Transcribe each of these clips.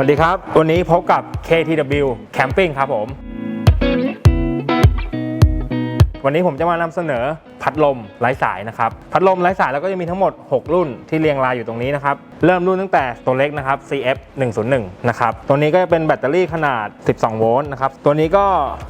สวัสดีครับ วันนี้พบกับ KTW Camping ครับผม วันนี้ผมจะมานำเสนอพัดลมไร้สายนะครับ พัดลมไร้สายแล้วก็จะมีทั้งหมด 6 รุ่นที่เรียงรายอยู่ตรงนี้นะครับ เริ่มรุ่นตั้งแต่ตัวเล็กนะครับ CF 101นะครับ ตัวนี้ก็จะเป็นแบตเตอรี่ขนาด 12 โวลต์นะครับ ตัวนี้ก็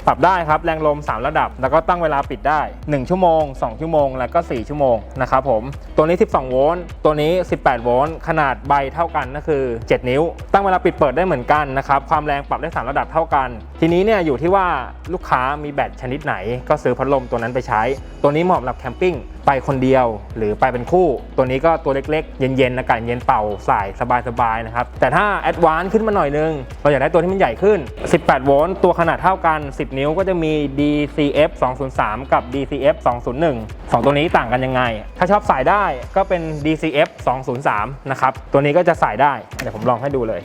ปรับได้ครับ แรงลม 3 ระดับ แล้วก็ตั้งเวลาปิดได้ 1 ชั่วโมง 2 ชั่วโมง แล้วก็ 4 ชั่วโมงนะครับผม ตัวนี้ 12 โวลต์ ตัวนี้ 18 โวลต์ ขนาดใบเท่ากันก็คือ 7 นิ้ว ตั้งเวลาปิดเปิดได้เหมือนกันนะครับ ความแรงปรับได้ 3 ระดับเท่ากัน ทีนี้เนี่ยอยู่ที่ว่าลูกค้ามีแบตชนิดไหน ก็ซื้อพัดลมตัวนั้นไปใช้ ตัวนี้เหมาะสำหรับแคมปิ้งไปคนเดียวหรือไปเป็นคู่ ตัวนี้ก็ตัวเล็กๆ เย็นๆอากาศเย็นเป่าใส่สบายๆนะครับ แต่ถ้าแอดวานซ์ขึ้นมาหน่อยนึง เราอยากได้ตัวที่มันใหญ่ขึ้น 18 โวลต์ตัวขนาดเท่ากัน 10 นิ้วก็จะมี DCF 203 กับ DCF 201 2 ตัวนี้ต่างกันยังไง ถ้าชอบสายได้ก็เป็น DCF 203 นะครับ ตัวนี้ก็จะสายได้ เดี๋ยวผมลองให้ดูเลย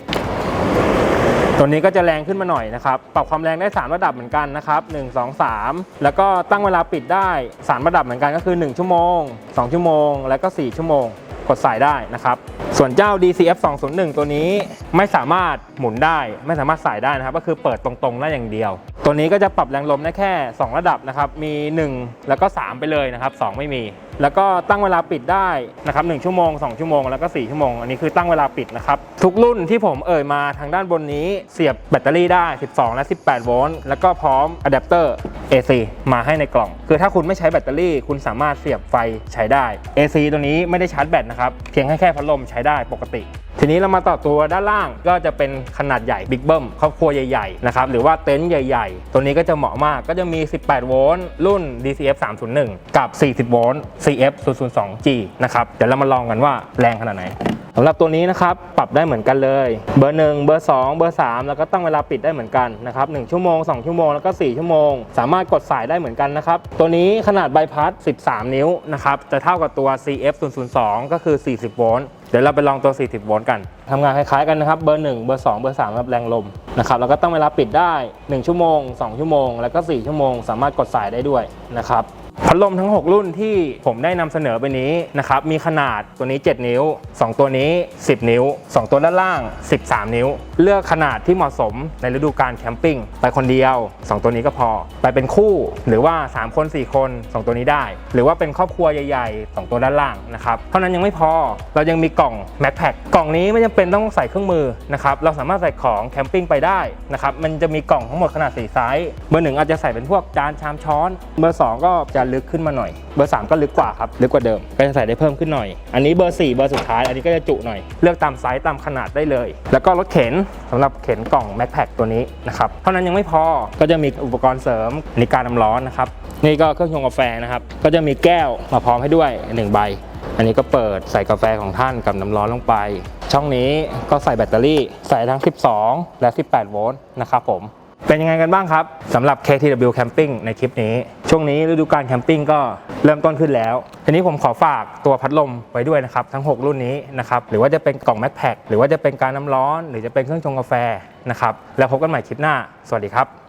ตัวนี้ก็จะแรงขึ้นมาหน่อยนะครับ ปรับความแรงได้ 3 ระดับเหมือนกันนะครับ 1 2 3 แล้วก็ตั้งเวลาปิดได้ 3 ระดับเหมือนกันก็คือ 1 ชั่วโมง 2 ชั่วโมง และก็ 4 ชั่วโมง กดสายได้นะครับ ส่วนเจ้า DCF 201 ตัวนี้ไม่สามารถหมุนได้ ไม่สามารถสายได้นะครับ ก็คือเปิดตรงๆได้อย่างเดียว ตัวนี้ก็จะปรับแรงลมได้แค่ 2 ระดับนะครับ มี 1 แล้วก็ 3 ไปเลยนะครับ 2 ไม่มี แล้วก็ตั้งเวลาปิดได้นะครับ1ชั่วโมง 2 ชั่วโมง แล้วก็ 4 ชั่วโมง อันนี้คือตั้งเวลาปิดนะครับ ทุกรุ่นที่ผมเอ่ยมาทางด้านบนนี้เสียบแบตเตอรี่ได้ 12 และ 18 โวลต์ แล้วก็พร้อมอะแดปเตอร์ AC มาให้ในกล่อง คือถ้าคุณไม่ใช้แบตเตอรี่ คุณสามารถเสียบไฟใช้ได้ AC ตัวนี้ไม่ได้ชาร์จแบตนะครับ เพียงแค่แค่พัดลมใช้ได้ปกติ ทีนี้เรามาต่อตัวด้านล่างก็จะเป็นขนาดใหญ่บิ๊กเบิ้มครอบครัวใหญ่ๆนะครับหรือว่าเต็นท์ใหญ่ๆ ตัวนี้ก็จะเหมาะมากก็จะมี 18 โวลต์รุ่น DCF 301 กับ 40 โวลต์ CF 002G นะครับเดี๋ยวเรามาลองกันว่าแรงขนาดไหน สำหรับตัวนี้นะครับปรับได้เหมือนกันเลย เบอร์ 1 เบอร์ 2 เบอร์ 3 แล้วก็ตั้งเวลาปิดได้เหมือนกันนะครับ1ชั่วโมง 2 ชั่วโมงแล้วก็ 4 ชั่วโมง สามารถกดสายได้เหมือนกันนะครับ ตัวนี้ขนาดใบพัด 13 นิ้วนะครับจะเท่ากับตัว CF 002ก็คือ 40 โวลต์เดี๋ยวเราไปลองตัว 40 โวลต์กันทำงานคล้ายๆกันนะครับ เบอร์ 1 เบอร์ 2 เบอร์3รับแรงลมนะครับ แล้วก็ตั้งเวลาปิดได้ 1 ชั่วโมง 2 ชั่วโมง แล้วก็ 4 ชั่วโมง สามารถกดสายได้ด้วยนะครับ พัดลมทั้ง 6 รุ่นที่ผมได้นำเสนอไปนี้นะครับมีขนาดตัวนี้ 7 นิ้ว 2 ตัวนี้ 10 นิ้ว 2 ตัวด้านล่าง 13 นิ้ว เลือกขนาดที่เหมาะสมในฤดูการแคมปิ้งไปคนเดียว 2 ตัวนี้ก็พอ ไปเป็นคู่หรือว่า 3 คน 4 คน 2 ตัวนี้ได้ หรือว่าเป็นครอบครัวใหญ่ๆ 2 ตัวด้านล่างนะครับเท่านั้นยังไม่พอเรายังมีกล่องแม็กแพคกล่องนี้ไม่จำเป็นต้องใส่เครื่องมือนะครับเราสามารถใส่ของแคมปิ้งไปได้นะครับมันจะมีกล่องทั้งหมดขนาด4ไซส์เบอร์หนึ่งอาจจะใส่เป็นพวกจานชามช้อนเบอร์2ก็จะลึกขึ้นมาหน่อย เบอร์ 3 ก็ลึกกว่าครับ ลึกกว่าเดิม ก็จะใส่ได้เพิ่มขึ้นหน่อย อันนี้เบอร์ 4 เบอร์สุดท้าย อันนี้ก็จะจุหน่อย เลือกตามไซส์ตามขนาดได้เลย แล้วก็รถเข็นสำหรับเข็นกล่องแม็กแพคตัวนี้นะครับ เท่านั้นยังไม่พอ ก็จะมีอุปกรณ์เสริมในการน้ำร้อนนะครับ นี่ก็เครื่องชงกาแฟนะครับ ก็จะมีแก้วมาพร้อมให้ด้วยหนึ่งใบ อันนี้ก็เปิดใส่กาแฟของท่านกับน้ำร้อนลงไป ช่องนี้ก็ใส่แบตเตอรี่ ใส่ทั้ง 12 และ 18 โวลต์นะครับผม เป็นยังไงกันบ้างครับสำหรับ KTW Camping ในคลิปนี้ ช่วงนี้ฤดูการแคมปิ้งก็เริ่มต้นขึ้นแล้ว ทีนี้ผมขอฝากตัวพัดลมไว้ด้วยนะครับทั้ง 6 รุ่นนี้นะครับหรือว่าจะเป็นกล่องแม็กแพคหรือว่าจะเป็นการน้ำร้อน หรือจะเป็นเครื่องชงกาแฟนะครับแล้วพบกันใหม่คลิปหน้า สวัสดีครับ